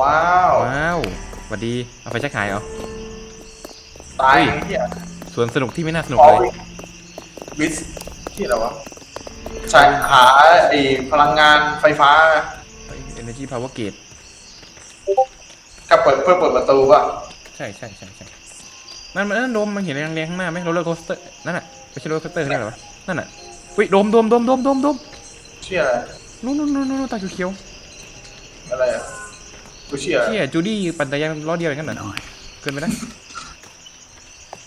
ว้าวว้าวสวัสดีเอาไฟแช็กขายเหรอ ตายเฮ้ย ไอ้เหี้ยส่วนสนุกที่ไม่น่าสนุกพอเลย วิสที่อะไรวะใช่หาไอ้พลังงานไฟฟ้า Energy Power Gate กับเปิดเพื่อเปิดประตูป่ะใช่ใช่ใช่ใช่นั่นมันนั่นโดมมันเห็นแรงๆข้างหน้าไหมโรลเลอร์โคสเตอร์นั่นน่ะไม่ใช่โรลเลอร์โคสเตอร์เรียกอะไรวะนั่นน่ะวิโดมโดมโดมโดมโดมโดมเชี่ยอะไรนู่นนู่นนู่นนู่นตาเขียวอะไรอะ กูเชี่ยๆอะไรเชี่ยจูดี้ปั่นจักรยานล้อเดียวอย่างนั้นน่ะเกินไปนะ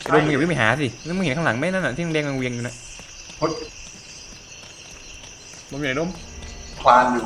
ไอ้โดมมึงอย่าวิ่งไปหาสิแล้วมึงเห็นข้างหลังไหมนั่นน่ะที่แดงๆเวียงๆอยู่น่ะเฮ้ยโดมอยู่ไหนโดมคลานอยู่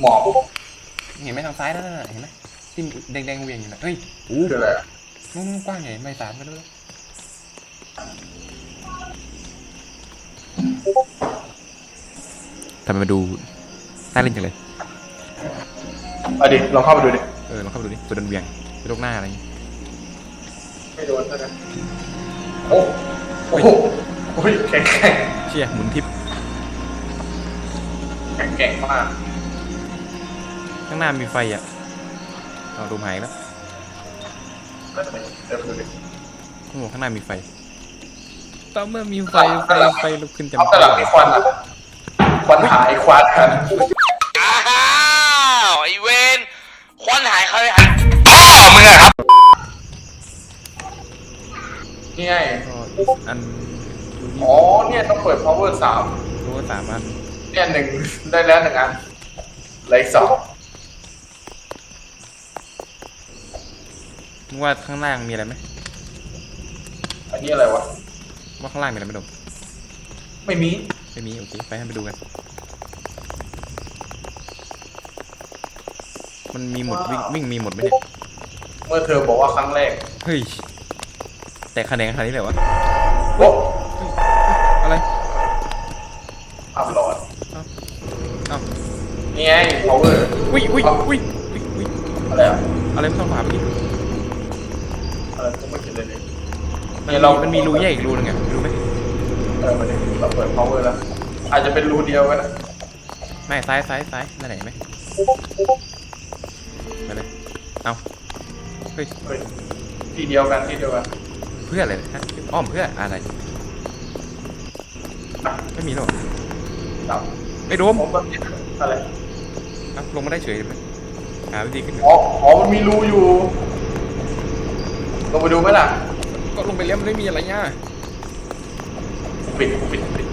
หมอบเห็นไหมทางซ้ายนั่นน่ะเห็นไหมที่แดงๆเวียงอยู่น่ะเฮ้ยอู้คืออะไรอะนู่นๆกว้างใหญ่ไม่สามกันด้วยทำไมมาดูน่าเล่นจังเลย เอาดิลองเข้าไปดูดิ เออลองเข้าไปดูดิตัวโดนเวียงไปโลกหน้าอะไรอย่างงี้ไม่โดนเท่านั้นโอ้โอ้โหโอ้ยแข็งแข็งเชี่ยหมุนทิปแข็งแกร่งมากข้างหน้ามีไฟอะเอาดูหายแล้วก็จะไปเดินไปดูดิโอ้โหข้างหน้ามีไฟตอนเมื่อมีไฟไฟไฟลุกขึ้นจำเอาแต่หลังมีควันอะควันหายควันกัน อ้าวไอเวนค วันหายใครหายพ่อมึงอะครับนี่ไงก็อันอ๋อเนี่ยต้องเปิด power สามตัวสามอันเนี่ยหนึ่งได้แล้วหนึ่งอันเหลืออีกสองมึงว่าข้างล่างมีอะไรไหมอันนี้อะไรวะว่าข้างล่างมีอะไรไหมดมไม่มี ไม่มีโอเคไปให้ไปดูกัน มันมีหมดวิ่งวิ่งมีหมดไหมเนี่ย เมื่อเธอบอกว่าครั้งแรก เฮ้ย แต่คะแนนขนาดนี้เลยวะ โอ้อะไรอัพหลอดเอ้านี่ไง power อุ้ยอุ้ยอุ้ยอุ้ยอุ้ยอะไรอะอะไรไม่ต้องถามพี่อะไรก็ไม่คิดเลยเลยมันเนี่ยมีเรามันมีรูแยกอีกรูนึงไงรู้ไหมเออมาดิเราเปิด power แล้ว อาจจะเป็นรูเดียวกันนะไม่ซ้ายซ้ายซ้ายนั่นไหนไหมไป เลยเอาเฮ้ยเฮ้ยที่เดียวกันที่เดียวกันเพื่ออะไรฮะอ้อมเพื่ออะไรอะไม่มีหรอกดับไอ้โดมผมแบบอะไรเอ้าลงมาได้เฉยเลยไหมหาวิธีขึ้นอ๋ออ๋อมันมีรูอยู่ ลงไปดูไหมล่ะ ก็ลงไปแล้วมันไม่มีอะไรเนี่ยปิดปิดปิด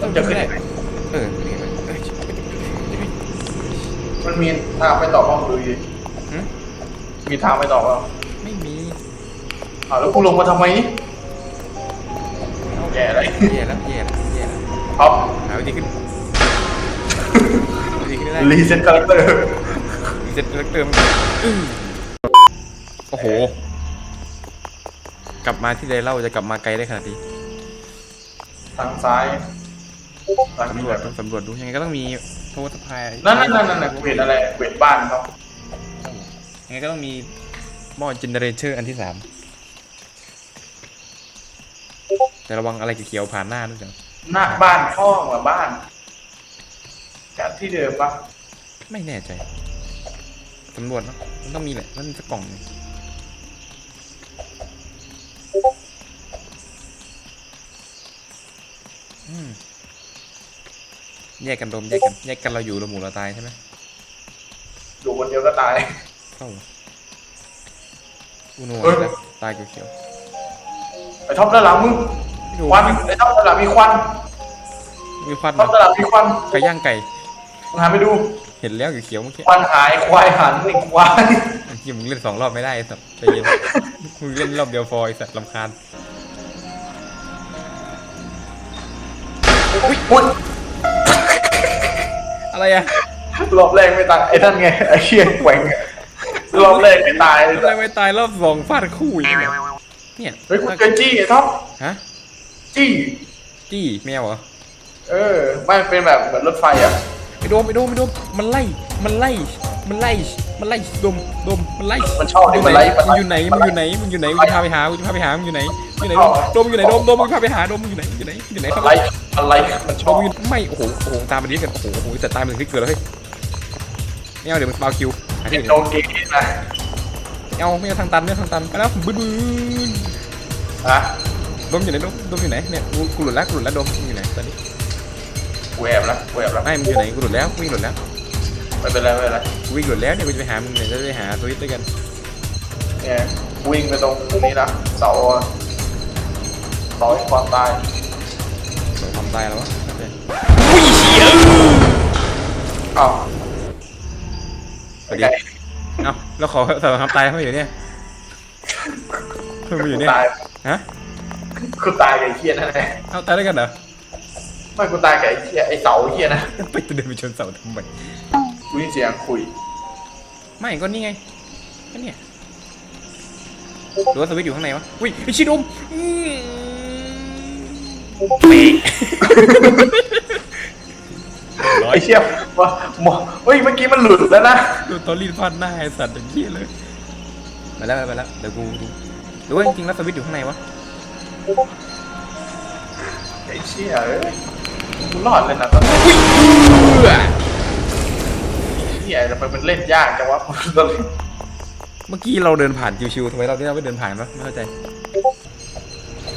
มันจะขึ้นยังไงเออนี่ไงเอ้ยมันมีทางไปต่อบ้างดูดิหึ มีทางไปต่อบ้างไม่มีอ้าวแล้วกูลงมาทำไมแย่เลย แย่แล้วแย่แล้วแย่แล้วครับหาวิธีขึ้นหาวิธีขึ้นได้รีเซ็ตคาแรคเตอร์รีเซ็ตเติมอื้อโอ้โห กลับมาที่ใดเล่าจะกลับมาไกลได้ขนาดนี้ทางซ้ายทางสำนี้รวแบจบต้องสำรวจดูยังไงก็ต้องมีโทรสพายนั่นนั่นนั่นนั่นเวทอะไรเวทบ้านเขา ยังไงก็ต้องมีหม้อเจเนเรเตอร์อันที่สามแต่ระวังอะไรเขียวๆผ่านหน้าด้วยจังหน้าบ้านห้องกับบ้านจากที่เดิมปะไม่แน่ใจสำรวจเนอะมันต้องมีแหละมันสักกล่องหนึ่งอืมแยกกันดมแยกกันแยกกันเราอยู่เราหมู่เราตายใช่ไหมอยู่คนเดียวก็ตาย เข้าเหรออุโนเฮ้ยนะตายเขียวไอ้ท็อปด้านหลังมึงๆไม่ดูควันไอ้ท็อปด้านหลังมีควันมีควันท็อปด้านหลังมีควันไก่ย่างไก่ มึงหันไปดูเห็นแล้วเขียวๆเมื่อกี้ ควันหายควายหันไอ้ควายไอ้เหี้ยมึงเล่นสองรอบไม่ได้ไอ้สัตว์ใจเย็น มึงเล่นรอบเดียวพอไอ้สัตว์ลำคาญอุ้ยอุ้ยอะไรอะรอบแรกไม่ตายไอ้นั่นไงไอ้เชี่ยแกว่งอะ รอบแรกไม่ตายเลยอะไรไม่ตายรอบสองฟาดคู่อีกเนี่ยเนี่ยเฮ้ยกูเจอจี้ไอ้ท็อปฮะจี้จี้แมวเหรอเออไม่เป็นแบบเหมือนรถไฟอะไอ้โดมไอ้โดมไอ้โดมมันไล่มันไล่มันไล่มันไล่ดมดมมันไล่มันชอบดิมันไล่มันมึงไล่อยู่ไหนมึงอยู่ไหนมึงอยู่ไหนมึงจะพาไปหามึงจะพาไปหามึงอยู่ไหนอยู่ไหนโดมมึงอยู่ไหนโดมโดมมึงพาไปหาโดมมึงอยู่ไหนอยู่ไหนอยู่ไหนครับอะไรอะไรมันชโดอมบมึงอยู่ไม่โอ้โหโอ้โหตามมันดีกันโอ้โหโอ้โหแต่ตายมันถึงที่เกิดแล้วเฮ้ยไม่เอาเดี๋ยวมึงสปาวคิว หาที่เป็นอื่นโนเกมนะเอาไม่เอาทางตันไม่เอาทางตันไปแล้วบึ้นบึ้นฮะดมอยู่ไหนดมดมอยู่ไหนเนี่ยกูกูหลุดแล้วกูหลุดแล้วดมมึงอยู่ไหนตอนนี้กูแอบแล้วกูแอบแล้วไม่มึงอยู่ไหนกูหลุดแล้วกูวิ่งหลุดแล้วไม่เป็นไรไม่เป็นไรกูวิ่งหลุดแล้วเนี่ยกูจะไปหามึงเนี่ยจะไปหาตัวด้วยกันเนี่ยกูวิ่งไปตรงนี้นะเสาเสาแห่งความตายเราทำตายแล้ววะโอเคอ้าว สวัสดีเอ้าแล้วขอสารทำตายทำไมอยู่เนี่ยทำไมอยู่เนี่ยตายฮะกูตายกับไอ้เหี้ยนั่นแหละเอ้าตายด้วยกันเหรอไม่กูตายกับไอ้เหี้ยไอ้เสาไอ้เหี้ยนะไปเดินไปชนเสาทำไมกูได้ยินเสียงคุยไม่ก็นี่ไงก็เนี่ยหรือว่าสวิตช์อยู่ข้างในวะอุ้ยไอชิดมอืมเป๊ะ ร้อยไอ้เชี่ยว่าหมอเฮ้ยเมื่อกี้มันหลุดแล้วนะดูตอนรีดพลาดหน้าไอสัตว์อย่างนี้เลยมาแล้วมาแล้วเดี๋ยวกูดูหรือว่าจริงๆแล้วสวิตช์อยู่ข้างในวะไอ้เชี่ยเอ้ยกูรอดเลยนะตอนนี้เบื่อเชี่ยทำไมมันเล่นยากจังวะตอนนี้เมื่อกี้เราเดินผ่านชิวๆทำไมเราที่เราไม่เดินผ่านวะไม่เข้าใจ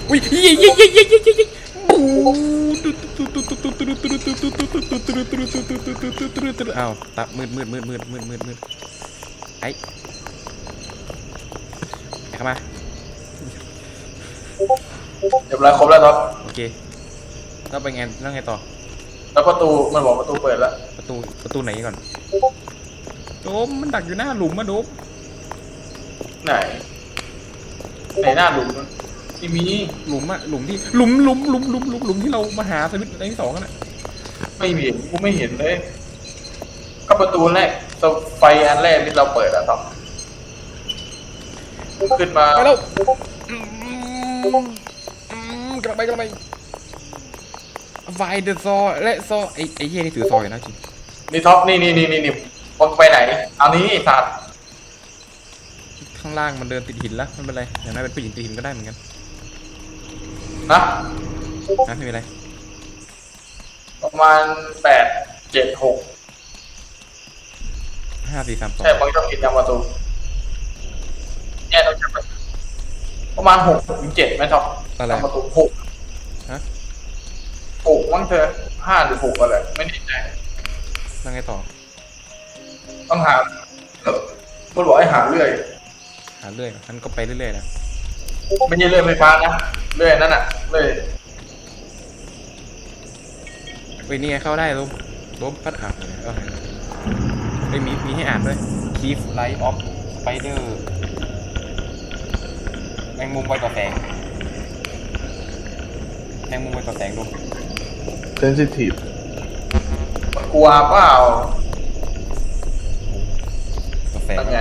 อุ้ยเย้เย้เย้เย้เย้เย้เย้ อ้าวตับมืดมืดมืดมืดมืดมืดมืดไอ้เข้ามาเรียบร้อยครบแล้วครับโอเคแล้วไปไงแล้วไงต่อ แล้วประตูมันบอกประตูเปิดแล้วประตูประตูไหนก่อนโดมมันดักอยู่หน้าหลุมมาโดมไหนไหนหน้าหลุม ที่มีหลุมอะหลุมที่หลุมหลุมหลุมหลุมหลุมหลุมที่เรามาหาสวิตช์อันที่สองกันอะไม่มีกูไม่เห็นเลย ก็ประตูแรกไฟอันแรกที่เราเปิดอะครับขึ้นมาไปแล้วอืมอืมกลับไปกลับไปไฟเดอะซอและซอไอ้ไอ้เหี้ยนี่ถือซออยู่นะจริงนี่ท็อปนี่นี่นี่นี่นี่มึงไปไหนเอานี้สัตว์ข้างล่างมันเดินติดหินล้วไม่เป็นไรอย่างนั้นเป็นผู้หญิงติดหินก็ได้เหมือนกัน นะนะไม่เป็นไร ประมาณแปดเจ็ดหกห้าสี่สามสองใช่มึงต้องกินยาประตูเนี่ยต้องใช้ประมาณหกถึงเจ็ดไหมท็อปอะไรทำประตูหกฮะหกมั้งเธอห้าหรือหกอะไรไม่แน่ใจแล้วไงต่อ ต้องหามันบอกให้หาเรื่อย หาเรื่อยมันก็ไปเรื่อยๆนะ ไม่ใช่เรื่อยไฟฟ้านะเรื่อยนั่นน่ะเรื่อยเฮ้ยนี่ไงเข้าได้ลมลมพัดอ่านเลยเอาเฮ้ยมีมีให้อ่านด้วย Keep Light of Spider แมงมุมไวต่อแสงแมงมุมไวต่อแสงดูเซนซิทีฟมันกลัวเปล่าต่อแสง นั่นไง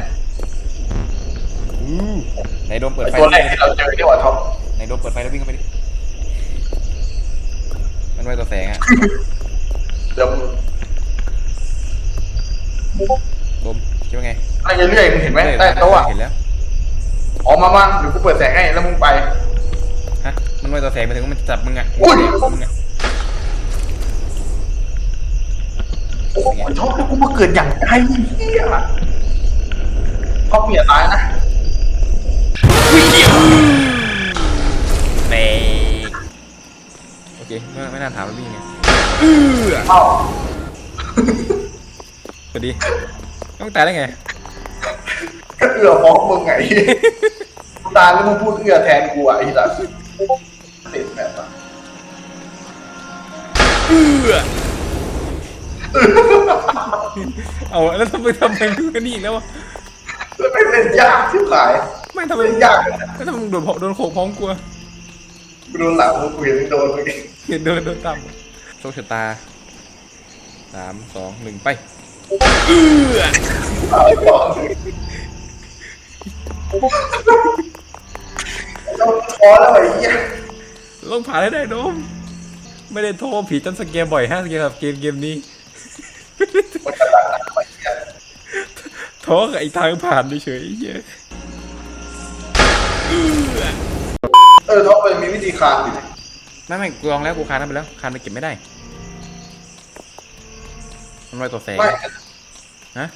อู้ไหนโดมเปิดไอไฟตัวแรกที่เราเจอนี่หว่าท็อปไหนโดมเปิดไฟแล้ววิ่งเข้าไปดิ มันไวต่อแสงอะเดี๋ยวโดมคิดว่าไงน่าจะเรื่อยมึงเห็นไหมเฮ้ยใต้โต๊ะอะเห็นแล้วออกมาบ้างเดี๋ยวกูเปิดแสงให้แล้วมึงไป ฮะ มันไวต่อแสงไปถึงว่ามันจะจับมึงอะอุ้ยมึงอะโอ้โหท็อปแล้วกูมาเกิดอย่างไกลเฮียท็อปเมียตายนะ เตะโอเคไม่ไม่น่าถามว่าวิ่งไงเอ้าสวัสดีต้องตายได้ไงก็เอื้อฟ้องมึงไงกูตายแล้วมึงพูดเอื้อแทนกูอะไอ้สัสติดแบบอะเอาแล้วทำไมทำไมมึงกันนี่อีกแล้ววะแล้วไม่เล่นยากที่ขายไม่ทำไมเล่นยากเลยนะแล้วทำไมมึงโดนโดนโขกพร้อมกลัว กูโดนหลังมึงกูเห็นมึงโดนมึงเห็นโดนโดนต่ำโชคชะตาสามสองหนึ่งไปเอาก่อนเราท้อแล้วไอ้เหี้ยลงผ่านได้ได้โดมไม่ได้โทรผีจำสเกมบ่อยฮะสเกมแบบเกมเกมนี้มันจะตัดหนักไปเหี้ยโทรกับไอ้ทางผ่านเฉยๆไอ้เเออท็อปมันมีวิธีคลานอยู่ไม่ไม่กูลองแล้วกูคานนั้นไปแล้วคานไปเก็บไม่ได้ มันไวต่อแสงไม่ฮะ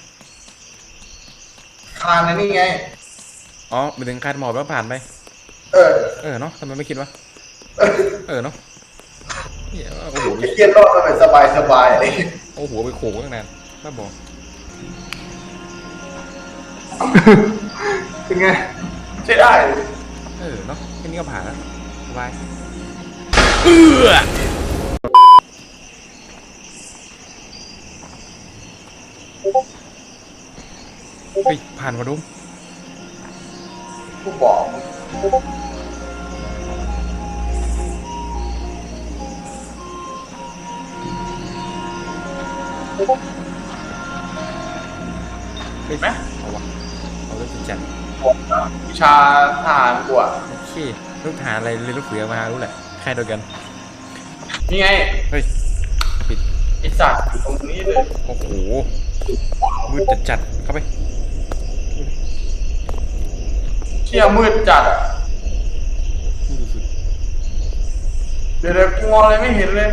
คานในนี่ไง อ๋อไปถึงคาดหมอบแล้วผ่านไป เออ เออเนาะทำไมไม่คิดวะเออเนาะเหี้ยโอ้โหไอ้เกียรอดมาแบบสบายสบายๆเลยโอ้โหไปโขกตั้งนานบ้าบอเป็นไงใช่ได้เออเนาะแค่นี้ก็ผ่านแล้วสบายเฮ้ยผ่านวะดุมกูบอกเฮ้ยเอาวะเอาเรื่องจริงจัง วิชาทหารกูอะโอเคลูกทหารอะไรเรียนลูกเสือมารู้แหละใครเดียวกันนี่ไงเฮ้ยปิดไอสัตว์อยู่ตรงนี้เลยโอ้โหมืดจัดจัดๆเข้าไปเชี่ยมืดจัดอะมืดสุดเดี๋ยวเดี๋ยวกูมองอะไรไม่เห็นเลย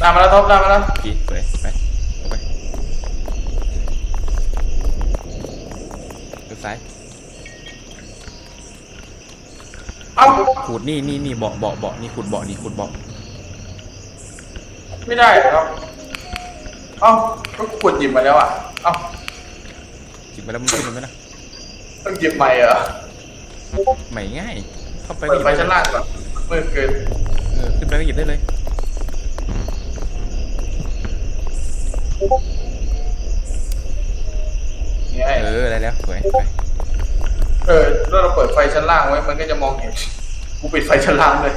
ตามมาแล้วท็อปตามมาแล้วๆโอเคสวยไปเอาไปดูซ้าย เอ้า ขูดนี่นี่นี่เบาะเบาะเบาะนี่ขูดเบาะนี่ขูดเบาะไม่ได้เหรอครับเอ้าก็กูกดหยิบมาแล้วอะเอ้าจิบมาแล้วมึงขึ้นเลยไหมนะต้องหยิบใหม่เหรอใหม่ง่าย เข้าไปเปิก็ดหยิบไฟได้ชั้นเลยล่างก่อนมืดเกินเออขึ้นไปก็หยิบได้เลยนี่ไงเออได้แล้วสวยไป เออถ้าเราเปิดไฟชั้นล่างไว้มันก็จะมองเห็น กูปิดไฟชั้นล่างเลย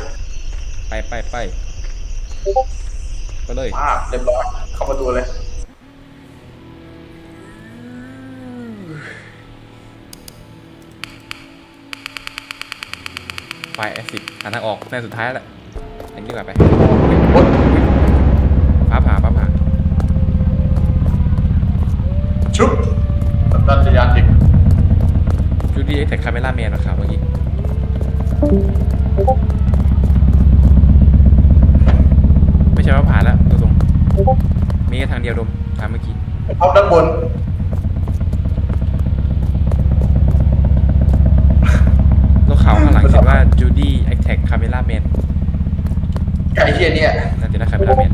ไปไปไปไปเลยมาเรียบร้อยเข้าประตูเลยไฟแอซิดหาทางออกแน่สุดท้ายแล้วแหละอันนี้ดีกว่าไปโอ๊ยฟ้าผ่าฟ้าผ่าชุบสัญญาณจักรยานเด็กจูดี้แต่คาเมล่าแมนมาข่าวเมื่อกี้ ไม่ใช่ว่าผ่านแล้วตรงๆมีแค่ทางเดียวดมทางเมื่อกี้ท็อปด้านบนแล้วข่าวข้างหลังเขียนว่าจูดี้แอคแท็กคาเมล่าแมนไก่เฮียเนี่ยน่าจะนะคาเมล่าแมน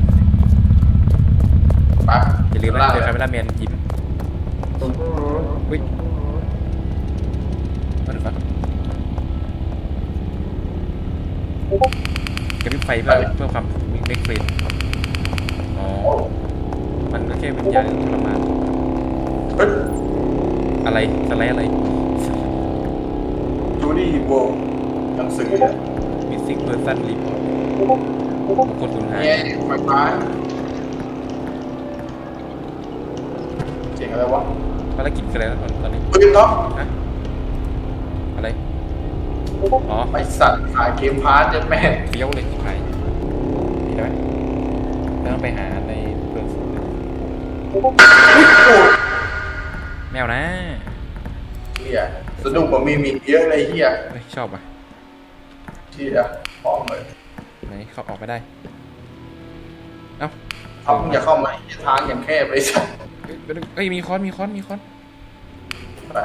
ไปอย่าลืมชั้นะล่างเจอเลยคาเมล่าแมนยิ้มอุ้ยมันฟัง กระพริบไฟเพื่อเพื่อความเล็กเฟรนอ๋อ มันก็แค่วิญญาณทรมานเฮ้ยอะไรสไลด์อะไรจูดี้โบหนังสือเนี่ยมิสิกเพอร์ซันรีพอร์ตคนสูญหายเนี่ยไฟฟ้าเจ๋งอะไรวะภารกิจคืออะไรนะตอนตอนนี้ปืนท็อปฮะอะไร อ๋อไอสัตว์ขายเกมพาร์ทเจ็ดแม่งเฟี้ยวเลยที่ไผ่มีได้ไหมแล้วต้องไปหาในเพื่อนโอ้แมวนะเฮียสนุกกว่ามีมีเยอะเลยเฮียเฮ้ยชอบอะเฮียพร้อมเลยไหนเข้าออกไม่ได้ เอ้าท็อปมึงอย่าเข้ามาไอ้ทางอย่างแคบเลยสัตว์เอ้ยเอ้ยมีค้อนมีค้อนมีค้อนไป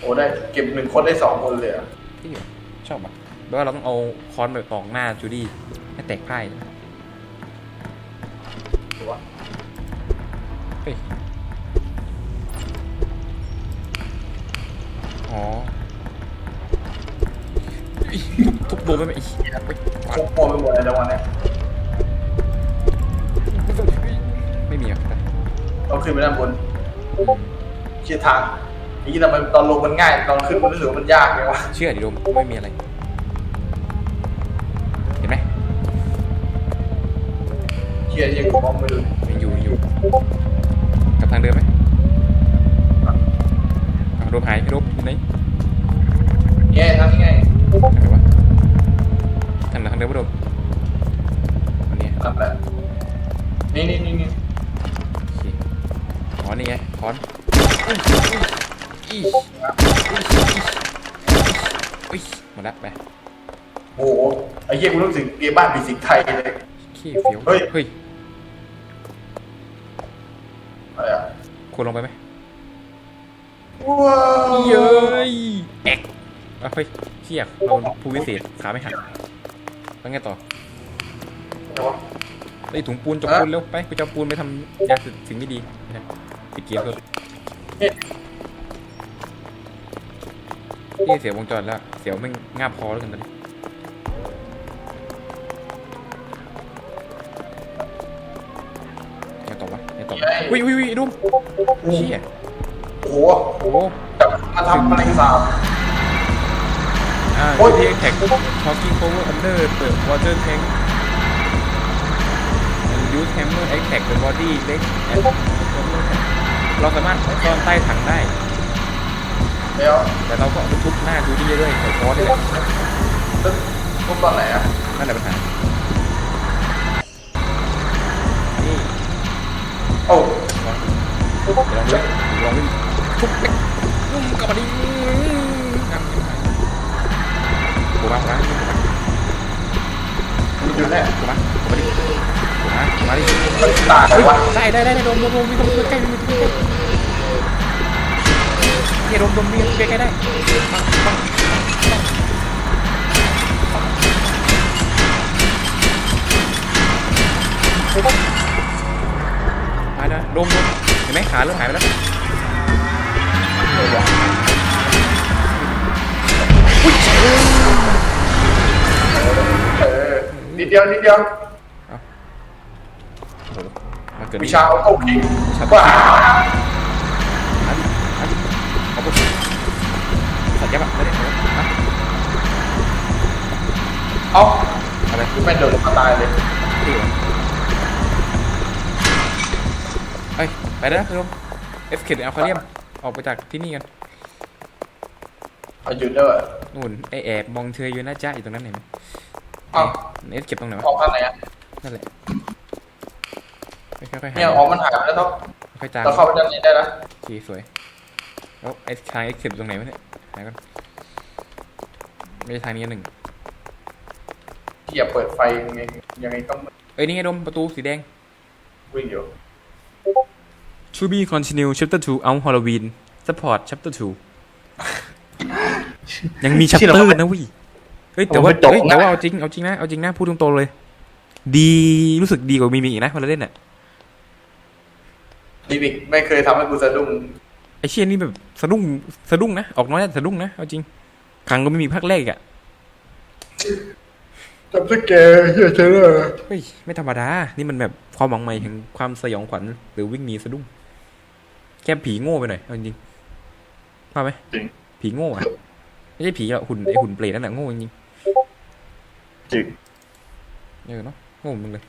โอ้ได้เก็บหนึ่งคนได้สองคนเลยอะ ที่อยู่ชอบอะแปลว่าเราต้องเอาค้อนแบบตอกหน้าจูดี้ให้แตกพ่ายถูกปะเฮ้ยอ๋ออิ๊ยทุบโดนไปไหมอีกไปกวาดโคตรไปหมดเลยจังหวะเนี้ยไม่มีอะไปต้องขึ้นไปด้านบนเชี่ยทาง นี่ทำไมตอนลงมันง่ายตอนขึ้นมันรู้สึกว่ามันยากเลยวะเชื่อดิโดมไม่มีอะไร เห็นไหมเชี่ยยังกูมองไม่ดูยังอยู่ยังอยู่กลับทางเดิมไหมเอาโดมหายพี่โดมอยู่ไหนแย่ทางนี้ไงทางไหนวะทางไหนทางเดิมปะโดมอันนี้นั่นแหละนี่นี่นี่นี่โอเคอ๋อนี่ไงค้อน อุ้ยอุ้ยอุ้ยอุ้ยอุ้ยหมดแล้วไปโอ้โหไอ้เหี้ยกูรู้สึกเกมบ้านปีสิงไทยเลยขี้เฟี้ยวเฮ้ยเฮ้ยอะไรอะควรลงไปไหมว้าวเย้ยแอกอะเฮ้ยเชี่ยเราผู้วิเศษขาไม่หักแล้วไงต่อเดี๋ยววะไอ้ถุงปูนจบฮะปูนเร็วไปกูจะเอาปูนไปทำยาสิ่งไม่ดีนะปิดเกมเพิ่ม นี่เสียวงจรแล้ว เสียวไม่งงาบคอแล้วกันตอนนี้ไงต่อวะไงต่อวะวิววิววิดุมเชี่ยโอ้โหโอ้โหจะมาทำอะไรสาบอ่าโอ้ยที่แท็ก talking power under the water tank and use hammer attack the body leg and เราสามารถซ่อนใต้ถังได้ เดี๋ยวแต่เราก็เอาไปทุบหน้าดูดีด้วยไอ้คอนี่แหละแล้วทุบตอนไหนอะนั่นแหละปัญหานี่โอ้ลองเดี๋ยวลองดูลองวิ่งทุบเล็กอุ้มกลับมาดินั่งกูมากูมากูมามันอยู่แน่กูมากูมาดิกูมากูมาดิมันตายเลยวะได้ได้ได้ได้โดมโดมโดมมีคนมาใกล้มีคนมาใกล้ เนี่ยโดมโดมมีคนใกล้ได้ปังปังไปนะโดมดมเห็นไหมขาเริ่มหายไปแล้วเออนิดเดียวนิดเดียวมาเกิดวิชาเอาเข้าคิงวิชา สัตว์ยับอะไม่ได้เอาไปเอาเอาไปแม่งเดินมาตายเลยดีวะไปไปแล้วคุณผู้ชมเอสเคดอัลคาเรียมออกไปจากที่นี่กันเอาหยุดด้วยนู่นไอแอบมองเธออยู่นะจ๊ะอยู่ตรงนั้นเห็นไหมเอาเอสเก็บตรงไหนอวะอกทางไหนอะนั่นแหละค่อยๆหาเนี่ยออกมันหายไปแล้วต้องค่อยๆตามเราเข้าไปด้านนี้ได้นะโอเคสวยแล้วไอ้ทางเอ็กเก็บตรงไหนวะเนี่ย หากันไม่ใช่ทางนี้อันหนึ่งที่อย่าเปิดไฟยังไงยังไงก็เอ้ยนี่ไงดมประตูสีแดง วิ่งอยู่ To be continue chapter 2 out Halloween support chapter 2 ยังมี chapter นะเวิเฮ้ยแต่ว่าเฮ้ยแต่ว่าเอาจริงเอาจริงนะเอาจริงนะพูดตรงๆเลย ดีรู้สึกดีกว่ามีมีอีกนะเวลาเล่นอะ ลิบิกไม่เคยทำให้กูสะดุ้ง ไอเชี่ยนี่แบบสะดุ้งสะดุ้งนะออกน้อยแต่สะดุ้งนะเอาจริงครั้งก็ไม่มีภาคแรกอีกอะจำสแกเฮียเชอร์เฮ้ยไม่ธรรมดา นี่มันแบบความหวังใหม่แห่งความสยองขวัญหรือวิ่งหนีสะดุ้งแค่ผีโง่ไปหน่อยเอาจริงๆว่าไหมจริงผีโง่อะไม่ใช่ผีอะหุ่นไอหุ่นเปรตนั่นแหละโง่จริงจริงๆเออเนาะโง่มึงเลย